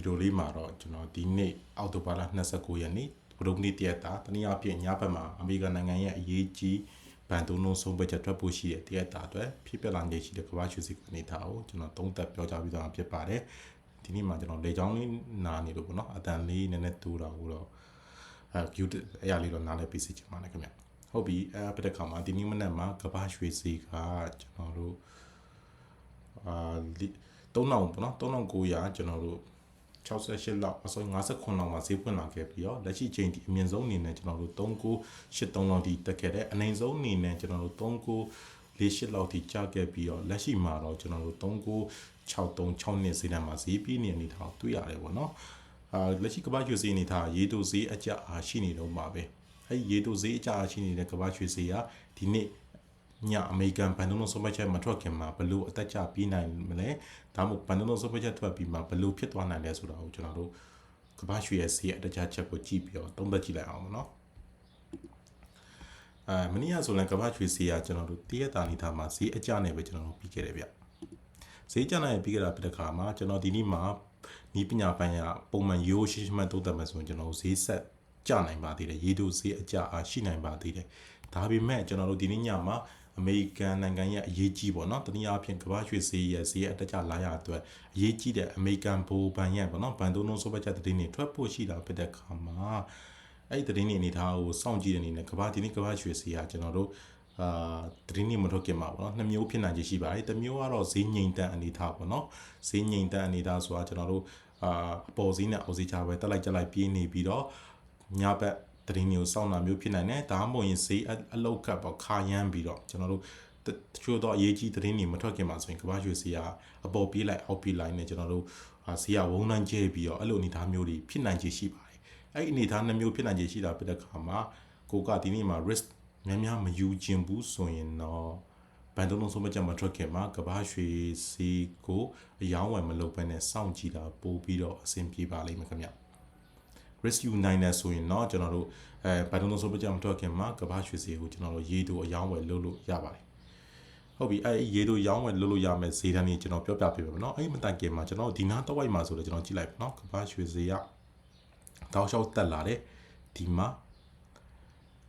ဗီဒီယိုလေးမှာတော့ကျွန်တော်ဒီနေ့အောက်တိုဘာလ29ရက်နေ့ဗုဒ္ဓနေ့တရက်တာတနည်းအားဖြင့်ညဘက်မှာအမေရိကန်နိုင်ငံရဲ့အရေးကြီးဗန်တုံးလုံးဆုံးဖြတ်ချက်ထွက်ဖို့ရှိတဲ့တရက်တာအတွက်ဖြစ်ပျက်လာနေရှိတဲ့ကမ္ဘာရွှေစီကနေထားကိုကျွန်တော်သုံးသပ်ပြောကြားပြီးသားဖြစ်ပါတယ်ဒီနေ့မှာကျွန်တော်လေချောင်းလေးနာနေလို့ပေါ့နော်အတန်လေးနည်းနည်းတူတာကိုတော့အဲ cute အရာလေးတော့နားလည်ပြီးစီချင်ပါတယ်ခင်ဗျဟုတ်ပြီအဲပြတဲ့ခါမှာဒီနေ့မနေ့မှာကမ္ဘာရွှေစီကကျွန်တော်တို့အာ3000ပေါ့နော်3900ကျွန်တော်တို့ 68လောက်အစုံ59လောက်မှာဈေးပွင့်လာခဲ့ပြီးတော့လက်ရှိချိန်ဒီအမြင့်ဆုံးအနေနဲ့ကျွန်တော်တို့3983လောက်ထိတက်ခဲ့တယ်အနိုင်ဆုံးအနေနဲ့ကျွန်တော်တို့3948လောက်ထိကျခဲ့ပြီးတော့လက်ရှိမှာတော့ကျွန်တော်တို့3963နှစ်ဈေးတန်းမှာဈေးပြီးနေနေတာကိုတွေ့ရတယ်ပေါ့နော်အာလက်ရှိကမ္ဘာရွှေဈေးအနေထားရေတိုဈေးအကျအားရှိနေတော့မှာပဲအဲဒီရေတိုဈေးအကျအားရှိနေတဲ့ကမ္ဘာရွှေဈေးကဒီနေ့ ညအမေရိကန်ဘန်ဒုံလုံးစုံမချက်မထွက်ခင်မှာဘလို့အသက်ကြပြီးနိုင်မလဲဒါမှမဟုတ်ဘန်ဒုံလုံးစုံမချက်ထွက်ပြီးမှဘလို့ဖြစ်သွားနိုင်လဲဆိုတာကိုကျွန်တော်တို့ကမ္ဘာရွှေရဲ့ဈေးအတက်ကြချက်ကိုကြည့်ပြီးတော့သုံးသပ်ကြည့်လိုက်အောင်နော်အဲမနေ့ကဆိုရင်ကမ္ဘာရွှေဈေးကကျွန်တော်တို့တရက်တာနေတာမှာဈေးအကျနဲ့ပဲကျွန်တော်တို့ပြီးခဲ့တယ်ဗျဈေးကျနိုင်ပြီးကြတာပြတဲ့ခါမှာကျွန်တော်ဒီနေ့မှာဤပညာပိုင်းရပုံမှန်ရိုးရှိရှိမှသုံးသပ်မှဆိုရင်ကျွန်တော်ဈေးဆက်ကျနိုင်ပါသေးတယ်ရေတိုဈေးအကျအားရှိနိုင်ပါသေးတယ်ဒါပေမဲ့ကျွန်တော်တို့ဒီနေ့ညမှာ အမေရိကန်နိုင်ငံရဲ့အရေးကြီးပေါ့နော်တနည်းအားဖြင့်ကမ္ဘာရွှေဈေးရဲ့ဈေးအတက်ကြလာရအတွက်အရေးကြီးတဲ့အမေရိကန်ဘိုးဘန်ရဲ့ပေါ့နော်ဘန်သုံးလုံးဆိုပတ်ချက်သတင်းတွေထွက်ဖို့ရှိတာဖြစ်တဲ့ခါမှာအဲ့ဒီသတင်းတွေအနေထားကိုစောင့်ကြည့်တဲ့အနေနဲ့ကမ္ဘာဒီနေ့ကမ္ဘာရွှေဈေးဟာကျွန်တော်တို့အာသတင်းတွေမထုတ်ခင်မှာပေါ့နော်နှစ်မျိုးဖြစ်နိုင်ခြေရှိပါတယ်တစ်မျိုးကတော့ဈေးငိမ်တက်အနေထားပေါ့နော်ဈေးငိမ်တက်အနေထားဆိုတာကျွန်တော်တို့အာအပေါ်ဈေးနဲ့အောက်ဈေးချပဲတက်လိုက်ကြလိုက်ပြေးနေပြီးတော့ညဘက် သတင်းမျိုးစောင့်တာမျိုးဖြစ်နိုင်တယ်ဒါမှမဟုတ်ရင်ဈေးအလောက်ကပ်ပေါ့ခါရမ်းပြီးတော့ကျွန်တော်တို့တချို့တော့အရေးကြီးသတင်းတွေမထွက်ခင်မှာဆိုရင်ကမ္ဘာရွှေဈေးကအပေါ်ပြေးလိုက်အောက်ပြေးလိုက်နဲ့ကျွန်တော်တို့ဈေးကဝုန်းနှမ်းကျဲပြီးတော့အဲ့လိုအနေအထားမျိုးတွေဖြစ်နိုင်ခြေရှိပါတယ်အဲ့ဒီအနေအထားနှမျိုးဖြစ်နိုင်ခြေရှိတာပြတဲ့ခါမှာကိုကဒီနေ့မှာ risk များများမယူခြင်းဘူးဆိုရင်တော့ဘန်တုံးလုံးဆုံးမချက်မထွက်ခင်မှာကဘာရွှေစီကိုအယောင်းဝယ်မလုပ်ဘဲနဲ့စောင့်ကြည့်တာပို့ပြီးတော့အဆင်ပြေပါလိမ့်မယ်ခင်ဗျ risk ယူနိုင်တယ်ဆိုရင်တော့ကျွန်တော်တို့အဲဘန်တုံးလုံးဆုံးမချက်မထွက်ခင်မှာကဘာရွှေစီကိုကျွန်တော်တို့ရေတူအယောင်းဝယ်လုပ်လို့ရပါတယ်ဟုတ်ပြီအဲရေတို့ရောင်းဝယ်လုပ်လို့ရမယ်ဈေးတန်းကြီးကျွန်တော်ပြောပြပေးပါမယ်เนาะအဲ့ဒီမတိုင်ခင်မှာကျွန်တော်ဒီနားတော့ဝိုက်မှာဆိုတော့ကျွန်တော်ကြည့်လိုက်ပါเนาะကဘာရွှေဈေးကတောက်လျှောက်တက်လာတယ်ဒီမှာ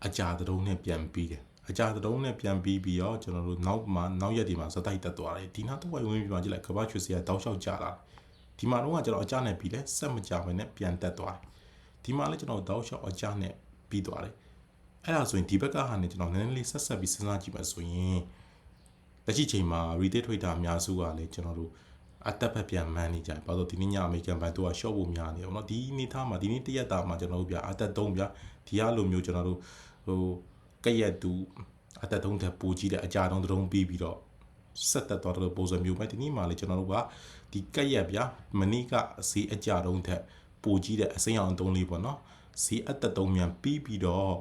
အကြာတုံးနဲ့ပြန်ပြီးတယ်အကြာတုံးနဲ့ပြန်ပြီးပြီးတော့ကျွန်တော်တို့နောက်မှာနောက်ရက်ဒီမှာစတိုက်တက်သွားတယ်ဒီနားတော့ဝိုက်ဝင်ပြီးမှကြည့်လိုက်ကဘာရွှေဈေးကတောက်လျှောက်ကျလာဒီမှာတော့ကျွန်တော်အကြာနဲ့ပြီးလဲဆက်မကြဘဲနဲ့ပြန်တက်သွားတယ် ဒီမှာလည်းကျွန်တော်တောက်လျှောက်အကြာနဲ့ပြီးသွားတယ်အဲ့ဒါဆိုရင်ဒီဘက်ကဟာနဲ့ကျွန်တော်နည်းနည်းလေးဆက်ဆက်ပြီးစဉ်းစားကြည့်ပါဆိုရင်လက်ရှိချိန်မှာ retail trader အများစုကလည်းကျွန်တော်တို့အတက်ဖက်ပြန်မှန်းနေကြတယ်။ဘာလို့ဒီနေ့ညအမေရိကန်ဘဏ်တို့က short ဖို့များနေတယ်ပေါ့နော်။ဒီနေ့ထားမှာဒီနေ့တရက်တာမှာကျွန်တော်တို့ပြအတက်သုံးပြဒီအလိုမျိုးကျွန်တော်တို့ဟိုကရက်တူအတက်သုံးတဲ့ပိုကြီးတဲ့အကြတုံးတုံးပြီးပြီးတော့ဆက်တက်သွားတဲ့ပုံစံမျိုးပဲဒီနေ့မှာလေကျွန်တော်တို့ကဒီကက်ရက်ဗျာမနေ့ကဈေးအကြတုံးတဲ့ ပိုကြီးတဲ့အစိမ်းအောင်တုံးလေးပေါ့နော်ဈေးအတက်သုံးမြန်ပြီးပြီးတော့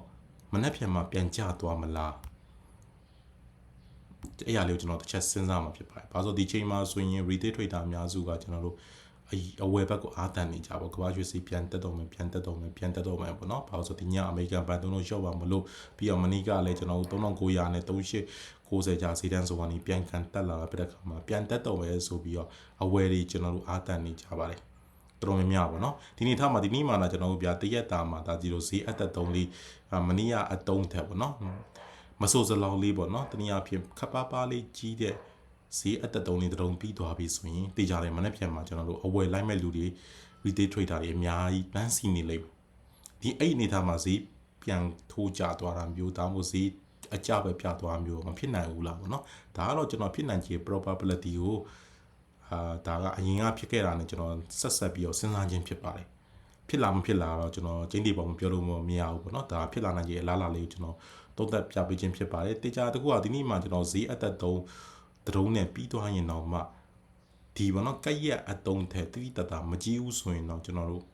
မနှက်ဖြန်မှာပြန်ကျသွားမလားအဲ့ရလေးကိုကျွန်တော်တစ်ချက်စဉ်းစားမှာဖြစ်ပါတယ်။ဘာလို့ဒီချိန်မှာဆိုရင် retail trader အများစုကကျွန်တော်တို့အဝယ်ဘက်ကိုအားတန်နေကြပါကဘာရွှေစီပြန်တက်တော့မယ်ပြန်တက်တော့မယ်ပြန်တက်တော့မယ်ပေါ့နော်။ဘာလို့ဆိုဒီညအမေရိကန်ဘဏ်တုံးလို့ရှော့ပါမလို့ပြီးတော့မနီကလည်းကျွန်တော်တို့3900နဲ့3890ကြာဈေးတန်းဆိုကနေပြန်ကန်တက်လာတဲ့ခါမှာပြန်တက်တော့မယ်ဆိုပြီးတော့အဝယ်တွေကျွန်တော်တို့အားတန်နေကြပါတယ်။ တော်တော်များများပေါ့နော်ဒီနေ့ထားမှာဒီနေ့မှာလာကျွန်တော်တို့ပြတရက်တာမှာဒါကြီးတို့ဈေးအသက်3လေးမနီးရအတုံးထက်ပေါ့နော်မဆိုးစလောင်လေးပေါ့နော်တနည်းအားဖြင့်ခပ်ပါပါလေးကြီးတဲ့ဈေးအသက်3လေးတုံးပြီးသွားပြီဆိုရင်တေချာတယ်မနေ့ပြန်မှာကျွန်တော်တို့အဝယ်လိုက်မဲ့လူတွေ retail trader တွေအများကြီးပန်းစီနေလိမ့်မယ်ဒီအဲ့အနေထားမှာဈေးပြန်ထိုးကြသွားတာမျိုးဒါမှမဟုတ်ဈေးအကြပဲပြသွားမျိုးမဖြစ်နိုင်ဘူးလားပေါ့နော်ဒါကတော့ကျွန်တော်ဖြစ်နိုင်ခြေ probability ကို အာဒါကအရင်ကဖြစ်ခဲ့တာနဲ့ကျွန်တော်ဆက်ဆက်ပြီးတော့စဉ်းစားခြင်းဖြစ်ပါတယ်ဖြစ်လာမဖြစ်လာတော့ကျွန်တော်ကျင်းတီပေါ်မပြောလို့မရဘူးပေါ့နော်ဒါဖြစ်လာနိုင်ခြေအလားအလာလေးကိုကျွန်တော်သုံးသပ်ပြပေးခြင်းဖြစ်ပါတယ်တေချာတကူကဒီနေ့မှကျွန်တော်ဈေးအသက်သုံးတရုံးနဲ့ပြီးသွားရင်တော့မှဒီဘောနော်ကက်ရက်အတုံးထဲတိတိတတာမကြည့်ဘူးဆိုရင်တော့ကျွန်တော်တို့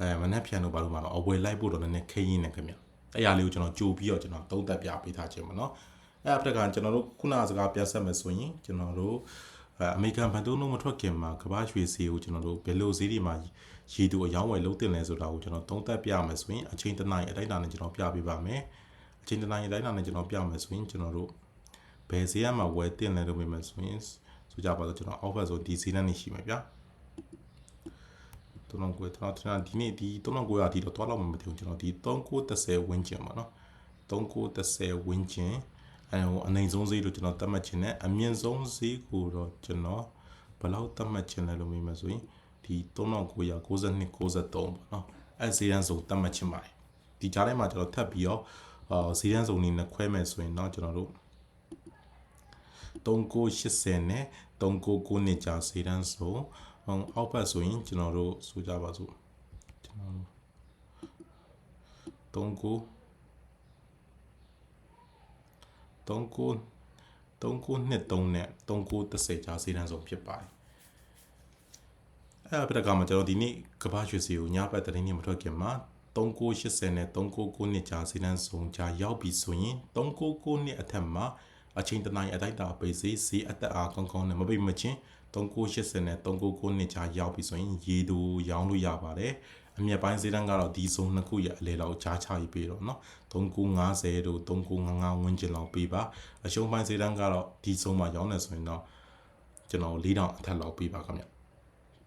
အဲမနေ့ပြန်လို့ဘာလို့မတော့အဝယ်လိုက်ဖို့တော့နည်းနည်းခရင်နေခင်ဗျအဲ့ရလေးကိုကျွန်တော်ကြိုပြီးတော့ကျွန်တော်သုံးသပ်ပြပေးထားခြင်းပါနော် အဲ့အဖက်ကကျွန်တော်တို့ခုနစကားပြဆက်မယ်ဆိုရင်ကျွန်တော်တို့အမေရိကန်ဘန်တုံးလုံးမထွက်ခင်မှာကမ္ဘာရွှေစီကိုကျွန်တော်တို့ဘယ်လိုဈေးတွေမှာရေတူအယောင်းဝယ်လုံးတင်လဲဆိုတာကိုကျွန်တော်သုံးသပ်ပြမယ်ဆိုရင်အချိန်တစ်နိုင်အတိုင်းအတာနဲ့ကျွန်တော်ပြပေးပါမယ်အချိန်တစ်နိုင်အတိုင်းအတာနဲ့ကျွန်တော်ပြမယ်ဆိုရင်ကျွန်တော်တို့ဘယ်ဈေးမှာဝယ်တင်လဲလို့ပြောမယ်ဆိုရင်ဆိုကြပါတော့ကျွန်တော် offer ဆိုဒီဈေးနဲ့နေရှိမယ်ဗျာ3900ကျွန်တော်ထင်တာဒီနေ့ဒီ3900အထိတော့တွားလောက်မှမသိဘူးကျွန်တော်ဒီ3930ဝန်းကျင်ပါနော်3930ဝန်းကျင် အဲဟိုအနိုင်ဆုံးဈေးလို့ကျွန်တော်သတ်မှတ်ခြင်းနဲ့အမြင့်ဆုံးဈေးကိုတော့ကျွန်တော်ဘယ်လောက်သတ်မှတ်ခြင်းလဲလို့မေးမှဆိုရင်ဒီ3992 63ပေါ့နော်အဲဈေးရန်စုံသတ်မှတ်ခြင်းပါတယ်ဒီကြားထဲမှာကျွန်တော်ထပ်ပြီးတော့အာဈေးရန်စုံနေနဲ့ခွဲမယ်ဆိုရင်တော့ကျွန်တော်တို့3980နဲ့399နှစ်ကြာဈေးရန်စုံအောက်ဘက်ဆိုရင်ကျွန်တော်တို့ဆိုကြပါစို့ကျွန်တော်တို့ 39 39 39နှစ်3နဲ့3930ကြာဈေးတန်းဆုံးဖြစ်ပါတယ်အဲ့ဒါပြတဲ့ကမှာကျွန်တော်ဒီနေ့ကဘာရွှေစီကိုညဘက်တရင်နေ့မထွက်ခင်မှာ3980နဲ့399နှစ်ကြာဈေးတန်းဆုံးကြာရောက်ပြီဆိုရင်399နှစ်အထက်မှာအချိန်တနိုင်အတိုက်တာပိတ်စေးဈေးအသက်အားကောင်းကောင်းနဲ့မပိတ်မချင်း3980နဲ့399နှစ်ကြာရောက်ပြီဆိုရင်ရေတူရောင်းလို့ရပါတယ် အမြက်ပိုင်းဈေးတန်းကတော့ဒီစုံနှစ်ခုရဲ့အလဲလောက်ကြားချရေးပေးတော့เนาะ3950တို့3955ဝန်းကျင်လောက်ပေးပါအရှုံးပိုင်းဈေးတန်းကတော့ဒီစုံမှာရောင်းနေဆိုရင်တော့ကျွန်တော်4000အထက်လောက်ပေးပါခင်ဗျ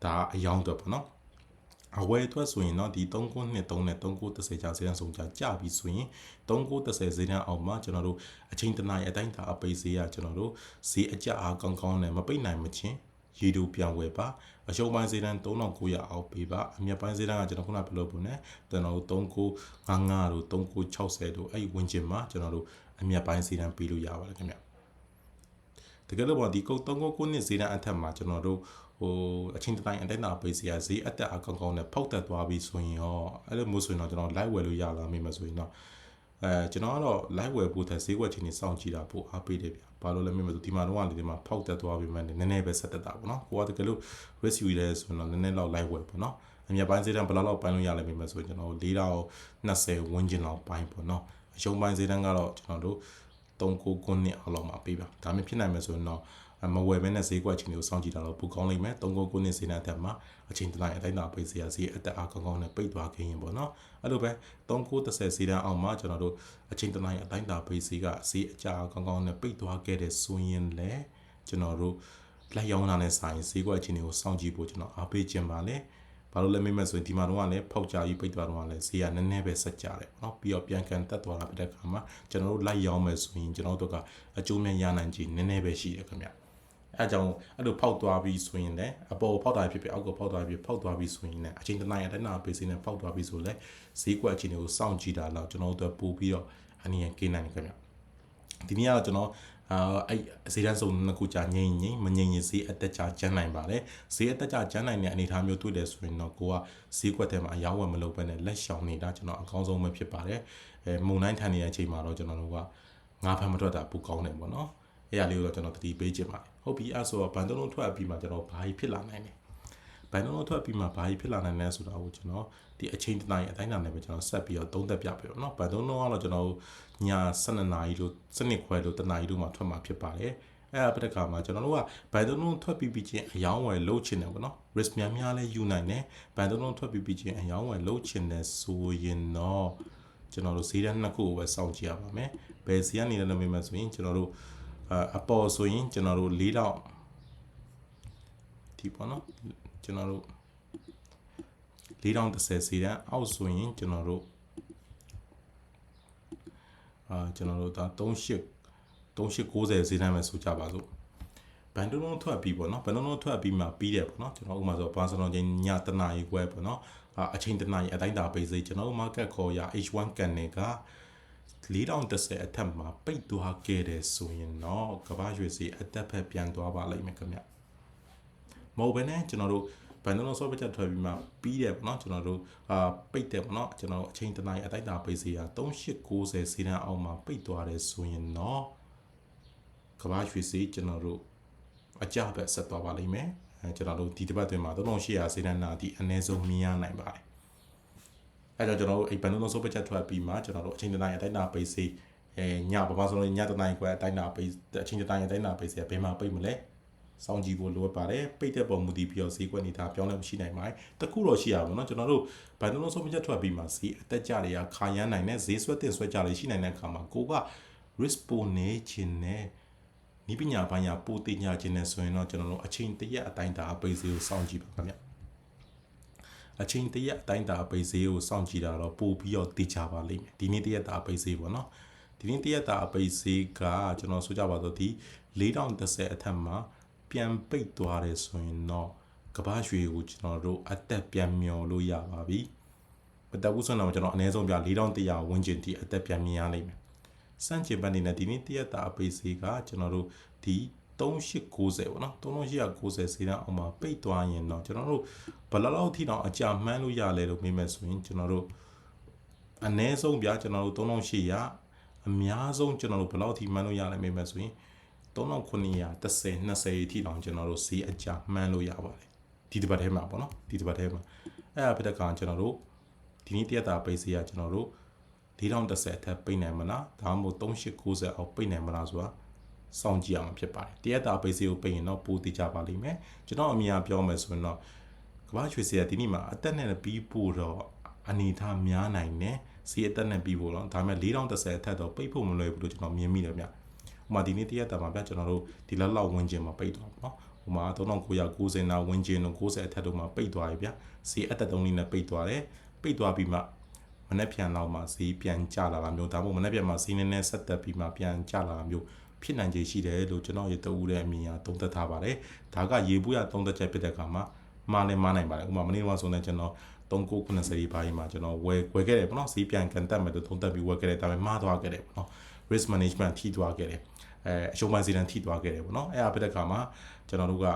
ဒါအယောင်းတော့ပေါ့နော်အဝယ်အတွက်ဆိုရင်တော့ဒီ39နှစ်3နဲ့3930ကြာဈေးတန်းစုံကြာကြပြီဆိုရင်3930ဈေးတန်းအောင်မှာကျွန်တော်တို့အချိန်တနားအတိုင်းတာအပိတ်ဈေးရကျွန်တော်တို့ဈေးအကြအားကောင်းကောင်းနဲ့မပိတ်နိုင်မချင်း ရေတူပြောင်းဝယ်ပါအရှုံးပိုင်းဈေးတန်း3900အောက်ပေးပါအမြတ်ပိုင်းဈေးတန်းကကျွန်တော်ခုနပြောလို့ပုံနဲ့ကျွန်တော်တို့3955တို့3960တို့အဲ့ဒီဝင်ကျင်မှာကျွန်တော်တို့အမြတ်ပိုင်းဈေးတန်းပေးလို့ရပါတယ်ခင်ဗျတကယ်လို့ပေါ့ဒီကုတ်39နှစ်ဈေးတန်းအထက်မှာကျွန်တော်တို့ဟိုအချင်းတိုင်းအတိုင်းတာပေးစီရဈေးအတက်အကောင်းကောင်းနဲ့ဖောက်တက်သွားပြီဆိုရင်ရောအဲ့လိုမျိုးဆိုရင်တော့ကျွန်တော် live ဝယ်လို့ရလာမိမှာဆိုရင်တော့ အဲကျွန်တော်ကတော့ live ဝယ်ဖို့သက်ဈေးကွက်ချင်းနေစောင့်ကြည့်တာပို့အားပေးတယ်ဗျဘာလို့လဲမေးမလို့ဒီမှာတော့ကနေဒီမှာဖောက်တက်သွားပြီမှနည်းနည်းပဲဆက်တက်တာပေါ့နော်ကိုကတကယ်လို့ risk ယူရဲဆိုတော့နည်းနည်းလောက် live ဝယ်ပေါ့နော်အမြပိုင်းဈေးတန်းဘယ်လောက်လောက်ပိုင်းလို့ရလဲမေးမဆိုရင်ကျွန်တော်4020ဝန်းကျင်လောက်ပိုင်းပေါ့နော်အရှုံးပိုင်းဈေးတန်းကတော့ကျွန်တော်တို့39ခုနှစ်အောက်လောက်မှာပေးပါဒါမှဖြစ်နိုင်မယ်ဆိုရင်တော့ မဝယ်ဘဲနဲ့ဈေးကွက်ချင်းတွေကိုစောင့်ကြည့်တာတော့ပိုကောင်းလိမ့်မယ်၃ကို9နှစ်ဈေးနဲ့အထက်မှာအချိန်တတိုင်းအတိုင်းတာပိတ်စေရဈေးအတက်အားကောင်းကောင်းနဲ့ပိတ်သွားခင်းရင်ပေါ့နော်အဲ့လိုပဲ၃ကို30ဈေးတန်းအောင်မှာကျွန်တော်တို့အချိန်တတိုင်းအတိုင်းတာပိတ်စေကဈေးအကြအားကောင်းကောင်းနဲ့ပိတ်သွားခဲ့တဲ့ဆိုရင်လည်းကျွန်တော်တို့လက်ရောင်းတာနဲ့ဆိုင်ဈေးကွက်ချင်းတွေကိုစောင့်ကြည့်ဖို့ကျွန်တော်အားပေးခြင်းပါလေဘာလို့လဲမေးမယ်ဆိုရင်ဒီမှာတော့ကလည်းဖောက်ကြကြီးပိတ်သွားတော့ကလည်းဈေးကနည်းနည်းပဲဆက်ကြတယ်เนาะပြီးတော့ပြန်ကန်တက်သွားတာဖြစ်တဲ့အခါမှာကျွန်တော်တို့လိုက်ရောင်းမယ်ဆိုရင်ကျွန်တော်တို့ကအကျိုးမြတ်ရနိုင်ခြင်းနည်းနည်းပဲရှိတယ်ခင်ဗျ အဲကြောင့်အဲ့လိုဖောက်သွားပြီးဆိုရင်လည်းအပေါ်ဖောက်တာဖြစ်ဖြစ်အောက်ကဖောက်သွားပြီးဖောက်သွားပြီးဆိုရင်လည်းအချိန်တနိုင်အတိုင်းနာပေးစီနဲ့ဖောက်သွားပြီးဆိုလည်းဈေးကွက်အခြေအနေကိုစောင့်ကြည့်တာတော့ကျွန်တော်တို့ပို့ပြီးတော့အနည်းငယ်ကိနိုင်ခင်ဗျဒီနေ့ကတော့ကျွန်တော်အာအဲ့ဈေးတန်းစုံနှစ်ခုကြာငိမ့်ငိမ့်မငိမ့်ရင်ဈေးအတက်ကြာကျန်းနိုင်ပါတယ်ဈေးအတက်ကြာကျန်းနိုင်တဲ့အနေအထားမျိုးတွေ့တယ်ဆိုရင်တော့ကိုကဈေးကွက်ထဲမှာအယောင်းဝယ်မလုပ်ဘဲနဲ့လက်ရှောင်နေတာကျွန်တော်အကောင်းဆုံးပဲဖြစ်ပါတယ်အဲမုံတိုင်းထန်နေတဲ့အချိန်မှာတော့ကျွန်တော်တို့ကငါးဖက်မထွက်တာပိုကောင်းတယ်ပေါ့နော်အဲ့အရာလေးကိုတော့ကျွန်တော်တတိပေးချင်ပါတယ် ဟုတ်ပြီအဲ့ဆိုတော့ဘန်တုံးလုံးထွက်ပြီးမှကျွန်တော်ဘာကြီးဖြစ်လာနိုင်လဲဘန်တုံးလုံးထွက်ပြီးမှဘာကြီးဖြစ်လာနိုင်လဲဆိုတာကိုကျွန်တော်ဒီအချိန်တိုင်းအတိုင်းတာနဲ့ပဲကျွန်တော်ဆက်ပြီးတော့သုံးသပ်ပြပြတော့เนาะဘန်တုံးလုံးကတော့ကျွန်တော်ည12နာရီလို့7ခွဲလို့တနာရီလို့မှထွက်မှာဖြစ်ပါတယ်အဲ့အပတကမှာကျွန်တော်တို့ကဘန်တုံးလုံးထွက်ပြီးပြီးချင်းအယောင်းဝယ်လှုပ်ချင်တယ်ပေါ့နော် risk များများလဲယူနိုင်တယ်ဘန်တုံးလုံးထွက်ပြီးပြီးချင်းအယောင်းဝယ်လှုပ်ချင်တယ်ဆိုရင်တော့ကျွန်တော်တို့ဈေးတန်းနှစ်ခုကိုပဲစောင့်ကြည့်ရပါမယ်ဘယ်ဈေးကနေလဲလို့မေးမှဆိုရင်ကျွန်တော်တို့ အပေါ်ဆိုရင်ကျွန်တော်တို့၄တောင်ဒီပေါ့နော်ကျွန်တော်တို့၄တောင်30စီတန်းအောက်ဆိုရင်ကျွန်တော်တို့အာကျွန်တော်တို့ဒါ38 3890စီတန်းပဲဆိုကြပါစို့ဘန်ဒုံလုံးထွက်ပြီးပေါ့နော်ဘန်ဒုံလုံးထွက်ပြီးမှပြီးတယ်ပေါ့နော်ကျွန်တော်ဥပမာဆိုဘာစလုံးချင်းညတနာရီခွဲပေါ့နော်အချိန်တနာရီအတိုင်းတာပေးစိကျွန်တော် market call ရ H1 ကန်နေက 4030အထက်မှာပိတ်သွားခဲ့တယ်ဆိုရင်တော့ကဘာရွှေစီအတက်ဖက်ပြန်သွားပါလိမ့်မယ်ခင်ဗျမဟုတ်ဘဲနဲ့ကျွန်တော်တို့ဘန်ဒလုံး software ထွက်ပြီးမှပြီးတယ်ပေါ့နော်ကျွန်တော်တို့အာပိတ်တယ်ပေါ့နော်ကျွန်တော်အချိန်တနိုင်အတိုက်တာပိတ်စီရ3890စီးတန်းအောက်မှာပိတ်သွားတယ်ဆိုရင်တော့ကဘာရွှေစီကျွန်တော်တို့အကြပဲဆက်သွားပါလိမ့်မယ်အဲကျွန်တော်တို့ဒီတစ်ပတ်တွင်မှာ3800စီးတန်းနာဒီအနည်းဆုံးမြင်ရနိုင်ပါတယ် အဲကြောင့်ကျွန်တော်တို့အဲ့ဘန်ဒုံဆိုပချက်ထွက်ပြီးမှကျွန်တော်တို့အချိန်တိုင်းအတိုင်းနာပိတ်စေအဲညပပဆိုလို့ညတနိုင်ခွဲအတိုင်းနာပိတ်အချိန်တိုင်းအတိုင်းနာပိတ်စေဘယ်မှာပိတ်မလဲစောင့်ကြည့်ဖို့လိုအပ်ပါတယ်ပိတ်တဲ့ပုံမူတည်ပြီးတော့ဈေးကွက်နေတာပြောင်းလဲမရှိနိုင်ပါဘူးတခုတော့ရှိရပါတော့เนาะကျွန်တော်တို့ဘန်ဒုံဆိုပချက်ထွက်ပြီးမှဈေးအတက်ကြတွေကခါရမ်းနိုင်တဲ့ဈေးဆွဲတင်ဆွဲကြတွေရှိနိုင်တဲ့အခါမှာကိုက risk ပိုနေခြင်းနဲ့နီးပညာပိုင်းရာပိုတင်ညာခြင်းနဲ့ဆိုရင်တော့ကျွန်တော်တို့အချိန်တရက်အတိုင်းဒါပိတ်စေကိုစောင့်ကြည့်ပါခင်ဗျ အချိန်တရက်အတိုင်းတာအပိတ်ဈေးကိုစောင့်ကြည့်တာတော့ပို့ပြီးတော့တည်ကြပါလိမ့်မယ်ဒီနေ့တရက်တာအပိတ်ဈေးပေါ့နော်ဒီနေ့တရက်တာအပိတ်ဈေးကကျွန်တော်ဆိုကြပါတော့ဒီ4030အထက်မှာပြန်ပိတ်သွားတယ်ဆိုရင်တော့ကမ္ဘာရွှေကိုကျွန်တော်တို့အသက်ပြန်မျောလို့ရပါပြီမတက်ဘူးဆိုတော့ကျွန်တော်အနည်းဆုံးပြ4100ဝန်းကျင်ထိအသက်ပြန်မြင်ရလိမ့်မယ်စန့်ကျင်ဘက်နေနဲ့ဒီနေ့တရက်တာအပိတ်ဈေးကကျွန်တော်တို့ဒီ 3890ပေါ့နော်3890ဈေးတန်းအောင်မှာပိတ်သွားရင်တော့ကျွန်တော်တို့ဘယ်လောက်ထိတောင်အကြမှန်းလို့ရလဲလို့မေးမယ်ဆိုရင်ကျွန်တော်တို့အနည်းဆုံးဗျာကျွန်တော်တို့3800အများဆုံးကျွန်တော်တို့ဘယ်လောက်ထိမှန်းလို့ရလဲမေးမယ်ဆိုရင်3930 20အထိတောင်ကျွန်တော်တို့ဈေးအကြမှန်းလို့ရပါတယ်ဒီတစ်ပတ်ထဲမှာပေါ့နော်ဒီတစ်ပတ်ထဲမှာအဲ့ဒါဖြစ်တဲ့ကောင်ကျွန်တော်တို့ဒီနေ့တရက်တာပိတ်ဈေးကကျွန်တော်တို့4030အထက်ပိတ်နိုင်မလားဒါမှမဟုတ်3890အောက်ပိတ်နိုင်မလားဆိုတာ စောင့်ကြည့်အောင်ဖြစ်ပါတယ်တရက်တာပိတ်စီကိုပိတ်ရင်တော့ပိုတည်ကြပါလိမ့်မယ်ကျွန်တော်အမြင်အပြောမယ်ဆိုရင်တော့ကမ္ဘာရွှေစရာဒီနေ့မှာအသက်နဲ့ပြီးဖို့တော့အနေထားများနိုင်တယ်စီအသက်နဲ့ပြီးဖို့တော့ဒါပေမဲ့4030အထက်တော့ပိတ်ဖို့မလွယ်ဘူးလို့ကျွန်တော်မြင်မိတယ်ဗျဥမာဒီနေ့တရက်တာမှာဗျကျွန်တော်တို့ဒီလက်လောက်ဝင်ကျင်မှာပိတ်သွားပါတော့ဟိုမှာ3990နာဝင်ကျင်တို့90အထက်တို့မှာပိတ်သွားပြီဗျစီအသက်တုံးလေးနဲ့ပိတ်သွားတယ်ပိတ်သွားပြီးမှမနေ့ပြန်လောက်မှဈေးပြန်ကျလာတာမျိုးဒါမှမဟုတ်မနေ့ပြန်မှဈေးနည်းနည်းဆက်တက်ပြီးမှပြန်ကျလာတာမျိုး ဖြစ်နိုင်ခြေရှိတယ်လို့ကျွန်တော်ရေတအူးတဲ့အမြင်အရသုံးသပ်ထားပါတယ်ဒါကရေဘူးရသုံးသပ်ချက်ဖြစ်တဲ့အခါမှာမှားလဲမှားနိုင်ပါတယ်ဥပမာမနေ့ကဆိုနေကျွန်တော်3990ဒီပိုင်းမှာကျွန်တော်ဝယ်ဝယ်ခဲ့တယ်ပေါ့နော်ဈေးပြန်ကန်တက်မယ်လို့သုံးသပ်ပြီးဝယ်ခဲ့တယ်ဒါပေမဲ့မှားသွားခဲ့တယ်ပေါ့နော် risk management ထိသွားခဲ့တယ်အဲအရှုံးပိုင်းစီတန်းထိသွားခဲ့တယ်ပေါ့နော်အဲ့အဖြစ်တဲ့အခါမှာကျွန်တော်တို့က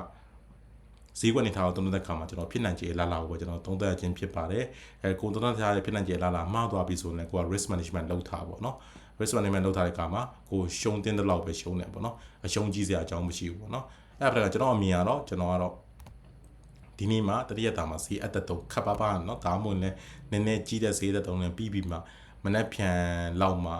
ဈေးကွက်နေထားတော့သုံးသက်ခါမှာကျွန်တော်ဖြစ်နိုင်ခြေလာလာကိုကျွန်တော်သုံးသက်ခြင်းဖြစ်ပါတယ်အဲကိုသုံးသက်ထားတဲ့ဖြစ်နိုင်ခြေလာလာမှားသွားပြီဆိုရင်ကိုက risk management လုပ်ထားပါတော့ risk management လုပ်ထားတဲ့အခါမှာကိုရှုံးတင်းတဲ့လောက်ပဲရှုံးတယ်ပေါ့နော်အရှုံးကြီးစရာအကြောင်းမရှိဘူးပေါ့နော်အဲ့ဒါကကျွန်တော်အမြင်ကတော့ကျွန်တော်ကတော့ဒီနေ့မှာတတိယတာမှာဈေးအသက်တုံးခပ်ပါပါနော်ဒါမှမဟုတ်လည်းနည်းနည်းကြီးတဲ့ဈေးသက်တုံးနဲ့ပြီးပြီးမှမနက်ဖြန်လောက်မှ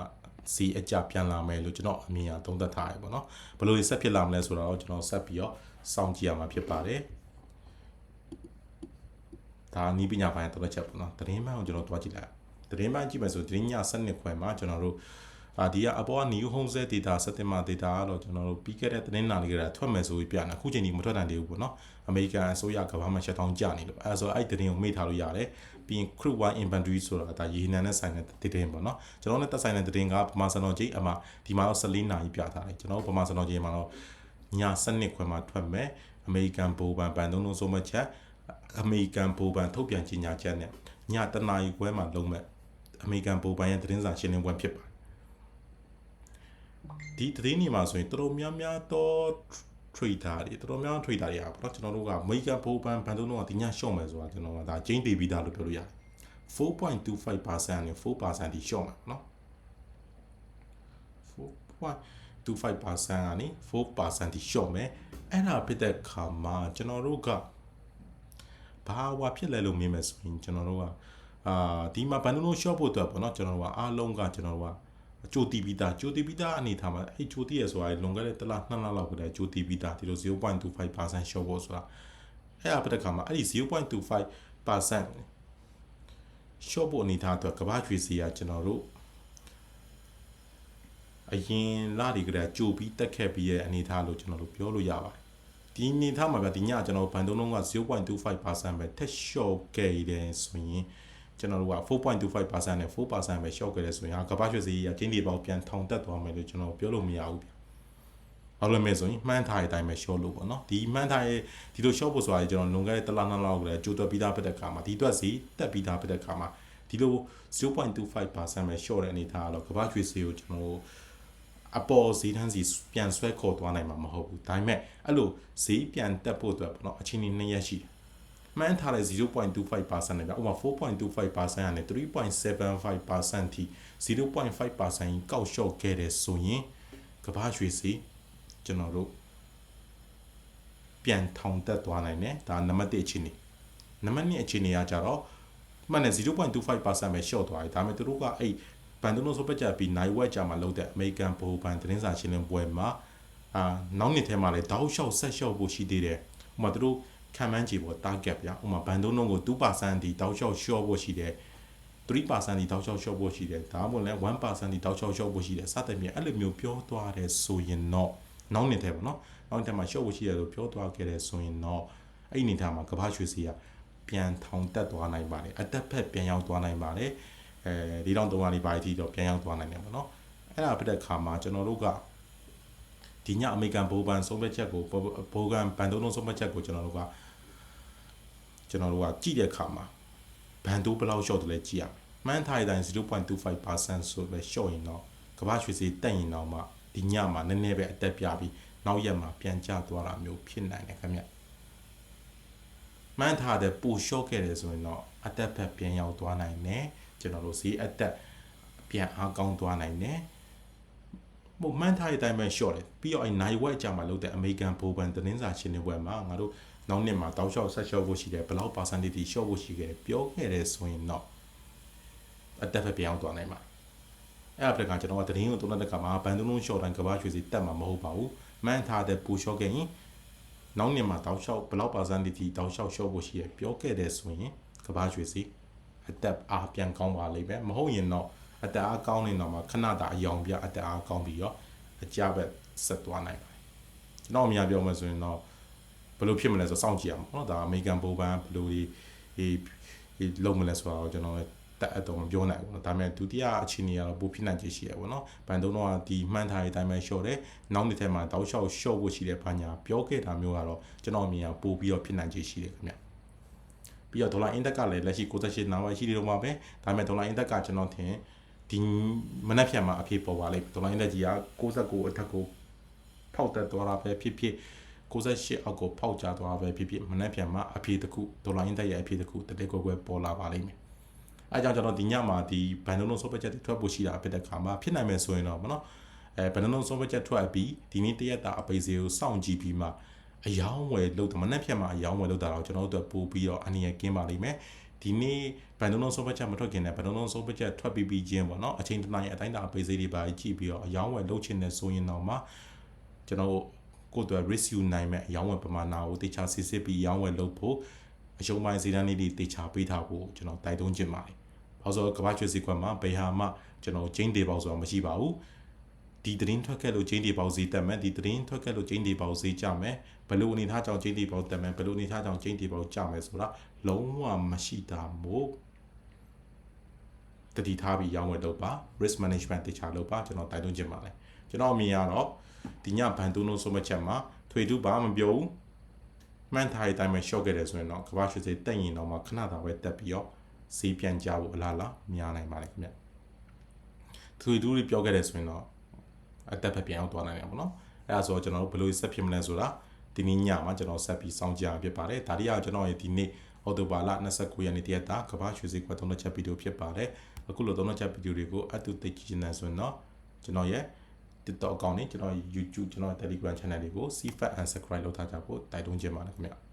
ဈေးအကျပြန်လာမယ်လို့ကျွန်တော်အမြင်အရသုံးသပ်ထားရပေါ့နော်ဘယ်လိုဆက်ဖြစ်လာမလဲဆိုတော့ကျွန်တော်ဆက်ပြီးတော့စောင့်ကြည့်ရမှာဖြစ်ပါတယ်ဒါနီးပညာပိုင်းတော့ချက်ပေါ့နော်တရင်မှန်ကိုကျွန်တော်တွားကြည့်လိုက်တရင်မှန်ကြည့်မယ်ဆိုတရင်ည7နှစ်ခွဲမှာကျွန်တော်တို့ အာဒီကအပေါ်က new home set data စက်တင်ဘာ data ကတော့ကျွန်တော်တို့ပြီးခဲ့တဲ့သတင်းနာလေးကထွက်မယ်ဆိုပြီးပြန်တာအခုချိန်ဒီမထွက်နိုင်သေးဘူးပေါ့နော်အမေရိကန်အစိုးရကဘာမှရှက်ထောင်းကြနေလို့အဲဆိုအဲ့သတင်းကိုမေ့ထားလို့ရတယ်ပြီးရင် crew one inventory ဆိုတာဒါရေနံနဲ့ဆိုင်တဲ့သတင်းပေါ့နော်ကျွန်တော်နဲ့သက်ဆိုင်တဲ့သတင်းကပမာစံတော်ကြီးအမှဒီမှာတော့14နာရီပြထားတယ်ကျွန်တော်ပမာစံတော်ကြီးမှာတော့ည7ခွဲမှာထွက်မယ်အမေရိကန်ဘိုးဘန်ဘန်သုံးလုံးစုံမချက်အမေရိကန်ဘိုးဘန်ထုတ်ပြန်ကြေညာချက်နဲ့ညတနာရီခွဲမှာလုံးမဲ့အမေရိကန်ဘိုးဘန်ရဲ့သတင်းစာရှင်းလင်းပွဲဖြစ်ပါတယ် ဒီသတင်းတွေမှာဆိုရင်တော်တော်များများတော့ trader တွေတော်တော်များများ trader တွေอ่ะပေါ့နော်ကျွန်တော်တို့ကအမေရိကန်ဘိုးဘန်ဘန်သုံးလုံးကဒီညရှော့မယ်ဆိုတာကျွန်တော်ကဒါကျင်းတည်ပြီးသားလို့ပြောလို့ရတယ်4.25%နဲ့4%ဒီရှော့မှာပေါ့နော်4.25%ကနေ4%ဒီရှော့မယ်အဲ့ဒါဖြစ်တဲ့ခါမှာကျွန်တော်တို့ကဘာဝဖြစ်လဲလို့မြင်မယ်ဆိုရင်ကျွန်တော်တို့ကအာဒီမှာဘန်ဒနို short ဖို့အတွက်ပေါ့နော်ကျွန်တော်တို့ကအားလုံးကကျွန်တော်တို့ကအ ကျိုးတီးပြီးသားကျိုးတီးပြီးသားအနေထားမှာအဲ့ကျိုးတီးရဆိုတာလွန်ခဲ့တဲ့တစ်လနှစ်လလောက်ကတည်းကကျိုးတီးပြီးသားဒီလို0.25% short ဖို့ဆိုတာအဲ့အပတဲ့ခါမှာအဲ့ဒီ0.25% short ဖို့အနေထားအတွက်ကဘာရွှေစီကကျွန်တော်တို့အရင်လတွေကတည်းကကြိုပြီးတက်ခဲ့ပြီးရဲ့အနေထားလို့ကျွန်တော်တို့ပြောလို့ရပါတယ်ဒီအနေထားမှာဗျဒီညကျွန်တော်ဘန်တုံးလုံးက0.25%ပဲထက် short ခဲ့တယ်ဆိုရင် ကျွန်တော်တို့က4.25%နဲ့4%ပဲ short ခဲ့တယ်ဆိုရင်ကမ္ဘာ့ရွှေစည်းရကျင်းဒီပေါက်ပြန်ထောင်တက်သွားမယ်လို့ကျွန်တော်ပြောလို့မရဘူးဗျဘာလို့လဲမဲဆိုရင်မှန်းထားတဲ့အတိုင်းပဲ short လို့ပေါ့နော်ဒီမှန်းထားရဲ့ဒီလို short ဖို့ဆိုတာကျွန်တော်လွန်ခဲ့တဲ့တစ်လနှစ်လောက်ကလည်းကြိုးတွက်ပြီးသားဖြစ်တဲ့ခါမှာဒီတွက်စီတက်ပြီးသားဖြစ်တဲ့ခါမှာဒီလို0.25%ပဲ short တဲ့အနေထားကတော့ကမ္ဘာ့ရွှေစည်းကိုကျွန်တော်အပေါ်ဈေးတန်းစီပြန်ဆွဲခေါ်သွားနိုင်မှာမဟုတ်ဘူးဒါပေမဲ့အဲ့လိုဈေးပြန်တက်ဖို့အတွက်ပေါ့နော်အချိန်နှစ်ရက်ရှိတယ် မှန်းထားတဲ့0.25%နဲ့ဗျဥပမာ4.25%နဲ့3.75%ထိ0.5%ကောက်လျှော့ခဲ့တယ်ဆိုရင်ကဘာရွှေစီကျွန်တော်တို့ပြန်ထောင်တက်သွားနိုင်တယ်ဒါနံပါတ်1အခြေအနေနံပါတ်2အခြေအနေကကြတော့မှန်တယ်0.25%ပဲလျှော့သွားတယ်ဒါပေမဲ့သူတို့ကအဲ့ဘန်ဒနိုဆိုပက်ကြပြီးနိုင်ဝက်ကြမှာလုပ်တဲ့အမေရိကန်ဘိုးဘန်သတင်းစာရှင်းလင်းပွဲမှာအာနောက်နှစ်ထဲမှာလည်းတောက်လျှောက်ဆက်လျှော့ဖို့ရှိသေးတယ်ဥပမာသူတို့ ခံမှန်းကြည့်ပေါ့ target ဗျာဥပမာဘန်ဒနိုကို2%ဒီတောက်လျှောက်လျှော့ဖို့ရှိတယ်3%ဒီတောက်လျှောက်လျှော့ဖို့ရှိတယ်ဒါမှမဟုတ်လည်း1%ဒီတောက်လျှောက်လျှော့ဖို့ရှိတယ်စသဖြင့်အဲ့လိုမျိုးပြောသွားတယ်ဆိုရင်တော့နောက်နှစ်ထဲပေါ့နော်နောက်နှစ်ထဲမှာလျှော့ဖို့ရှိတယ်လို့ပြောသွားခဲ့တယ်ဆိုရင်တော့အဲ့ဒီနေထားမှာကဘာရွှေစီကပြန်ထောင်တက်သွားနိုင်ပါတယ်အတက်ဖက်ပြန်ရောက်သွားနိုင်ပါတယ်အဲဒီတော့300လေးပါတီတော့ပြန်ရောက်သွားနိုင်တယ်ပေါ့နော်အဲ့ဒါဖြစ်တဲ့ခါမှာကျွန်တော်တို့က ဒီညအမေရိကန်ဘိုးဘန်ဆုံးဖြတ်ချက်ကိုဘိုးကန်ဘန်တုံးလုံးဆုံးဖြတ်ချက်ကိုကျွန်တော်တို့ကကျွန်တော်တို့ကကြည့်တဲ့ခါမှာဘန်တိုးဘယ်လောက် short တယ်လဲကြည့်ရမယ်မှန်းထားတဲ့အတိုင်း0.25%ဆိုပဲ short ရင်တော့ကမ္ဘာရွှေစီတက်ရင်တော့မှဒီညမှာနည်းနည်းပဲအတက်ပြပြီးနောက်ရက်မှာပြန်ကျသွားတာမျိုးဖြစ်နိုင်တယ်ခင်ဗျမှန်းထားတဲ့ပူ short ခဲ့တယ်ဆိုရင်တော့အတက်ဖက်ပြန်ရောက်သွားနိုင်တယ်ကျွန်တော်တို့စီအတက်ပြန်အားကောင်းသွားနိုင်တယ် ဟိုမှန်းထားတဲ့အတိုင်းပဲ short တယ်ပြီးတော့အဲနိုင်ဝက်အကြမှာလုပ်တဲ့အမေရိကန်ဘိုးဘန်တင်းစာရှင်တွေဘက်မှာငါတို့နောက်နှစ်မှာတောက်လျှောက်ဆက်လျှော့ဖို့ရှိတယ်ဘယ်လောက် percentage short ဖို့ရှိခဲ့ပြောခဲ့တယ်ဆိုရင်တော့အတက်ဖက်ပြန်ရောက်သွားနိုင်မှာအဲ့ဒါပြကကျွန်တော်ကတရင်ကိုတုံးတဲ့ကမှာဘန်တုံးလုံး short တိုင်းကဘာရွှေစီတက်မှာမဟုတ်ပါဘူးမှန်းထားတဲ့ပူ short ခဲ့ရင်နောက်နှစ်မှာတောက်လျှောက်ဘယ်လောက် percentage တောက်လျှောက် short ဖို့ရှိရပြောခဲ့တယ်ဆိုရင်ကဘာရွှေစီအတက်အားပြန်ကောင်းပါလိမ့်မယ်မဟုတ်ရင်တော့ အတက်အားကောင်းနေတော့မှခဏတာအယောင်ပြအတက်အားကောင်းပြီးတော့အကြဘက်ဆက်သွားနိုင်ပါတယ်ကျွန်တော်အများပြောမှဆိုရင်တော့ဘယ်လိုဖြစ်မလဲဆိုစောင့်ကြည့်ရမှာเนาะဒါအမေရိကန်ပိုဘန်ဘယ်လိုဒီဒီလုံးမလဲဆိုတော့ကျွန်တော်တက်အတော့မပြောနိုင်ဘူးเนาะဒါပေမဲ့ဒုတိယအခြေအနေကတော့ပိုဖြစ်နိုင်ခြေရှိရပါတော့ဘန်တုံးတော့ဒီမှန်းထားတဲ့အတိုင်းပဲ short တယ်နောက်နှစ်ထဲမှာတောက်လျှောက် short ဖို့ရှိတဲ့ဘာညာပြောခဲ့တာမျိုးကတော့ကျွန်တော်အမြင်ကပိုပြီးတော့ဖြစ်နိုင်ခြေရှိတယ်ခင်ဗျပြီးတော့ဒေါ်လာအင်ဒက်ကလည်းလက်ရှိ68နာဝရှိတယ်တော့မှာပဲဒါပေမဲ့ဒေါ်လာအင်ဒက်ကကျွန်တော်ထင် ဒီမနက်ဖြန်မှာအဖြစ်ပေါ်ပါလိမ့်ဒေါ်လာအင်ဒက်ကြီးက69အထက်ကိုဖောက်တက်သွားတာပဲဖြစ်ဖြစ်68အောက်ကိုဖောက်ကျသွားပဲဖြစ်ဖြစ်မနက်ဖြန်မှာအဖြစ်တစ်ခုဒေါ်လာအင်ဒက်ရဲ့အဖြစ်တစ်ခုတတိကိုပဲပေါ်လာပါလိမ့်မယ်အဲကြောင့်ကျွန်တော်ဒီညမှာဒီဘန်ဒုံလုံးဆော့ပချက်တွေထွက်ဖို့ရှိတာဖြစ်တဲ့ခါမှာဖြစ်နိုင်မယ်ဆိုရင်တော့မနော်အဲဘန်ဒုံလုံးဆော့ပချက်ထွက်ပြီးဒီနေ့တရက်တာအပိစေကိုစောင့်ကြည့်ပြီးမှအယောင်းဝယ်လို့မနေ့ဖြတ်မှာအယောင်းဝယ်လို့တာတော့ကျွန်တော်တို့ပို့ပြီးတော့အနေရကင်းပါလိမ့်မယ် ဒီနေ့ဘန်ဒုံလုံးဆုံးဖြတ်ချက်မထွက်ခင်နဲ့ဘန်ဒုံလုံးဆုံးဖြတ်ချက်ထွက်ပြီးပြီးချင်းပေါ့နော်အချိန်တစ်နိုင်အတိုင်းတာအပိစေးတွေပါကြည့်ပြီးတော့အယောင်းဝယ်လုပ်ချင်တဲ့ဆိုရင်တော့မှကျွန်တော်ကိုယ်တို့ risk ယူနိုင်မဲ့အယောင်းဝယ်ပမာဏကိုတေချာစစ်စစ်ပြီးအယောင်းဝယ်လုပ်ဖို့အရှုံးပိုင်းစီးတန်းလေးတွေတေချာပေးထားဖို့ကျွန်တော်တိုက်တွန်းချင်ပါတယ်။ဘာလို့ဆိုတော့ကမ္ဘာ့ချွေးစီကွက်မှာဘယ်ဟာမှကျွန်တော်ချင်းတေပေါက်ဆိုတာမရှိပါဘူး။ ဒီသတင်းထွက်ခဲ့လို့ချင်းတီပေါက်ဈေးတက်မယ်ဒီသတင်းထွက်ခဲ့လို့ချင်းတီပေါက်ဈေးကျမယ်ဘယ်လိုအနေထားကြောင့်ချင်းတီပေါက်တက်မယ်ဘယ်လိုအနေထားကြောင့်ချင်းတီပေါက်ကျမယ်ဆိုတာလုံးဝမရှိတာမို့တတိထားပြီးရောင်းဝယ်လုပ်ပါ risk management တခြားလုပ်ပါကျွန်တော်တိုက်တွန်းချင်ပါတယ်ကျွန်တော်အမြင်ကတော့ဒီညဘန်တူးလုံးဆုံးမချက်မှာထွေတူဘာမပြောဘူးမှန်ထားတဲ့အတိုင်းပဲ short ခဲ့တယ်ဆိုရင်တော့ကမ္ဘာရွှေစိတ်တက်ရင်တော့မှခဏတာပဲတက်ပြီးတော့ဈေးပြန်ကြဖို့အလားလားများနိုင်ပါတယ်ခင်ဗျထွေတူးလေးပြောခဲ့တယ်ဆိုရင်တော့ အတက်ဖက်ပြန်ရောက်သွားနိုင်တယ်ပေါ့နော်အဲဒါဆိုတော့ကျွန်တော်တို့ဘယ်လိုဆက်ဖြစ်မလဲဆိုတာဒီနေ့ညမှာကျွန်တော်ဆက်ပြီးစောင့်ကြရဖြစ်ပါတယ်ဒါရီကကျွန်တော်ရဲ့ဒီနေ့အော်တိုဘာလ29ရက်နေ့တရက်တာကမ္ဘာရွှေစိတ်ကွက်သုံးချက်ဗီဒီယိုဖြစ်ပါတယ်အခုလိုသုံးချက်ဗီဒီယိုတွေကိုအတူသိကြည့်နေဆိုရင်တော့ကျွန်တော်ရဲ့ TikTok account နဲ့ကျွန်တော် YouTube ကျွန်တော် Telegram channel တွေကို CFAT and subscribe လုပ်ထားကြဖို့တိုက်တွန်းချင်ပါတယ်ခင်ဗျာ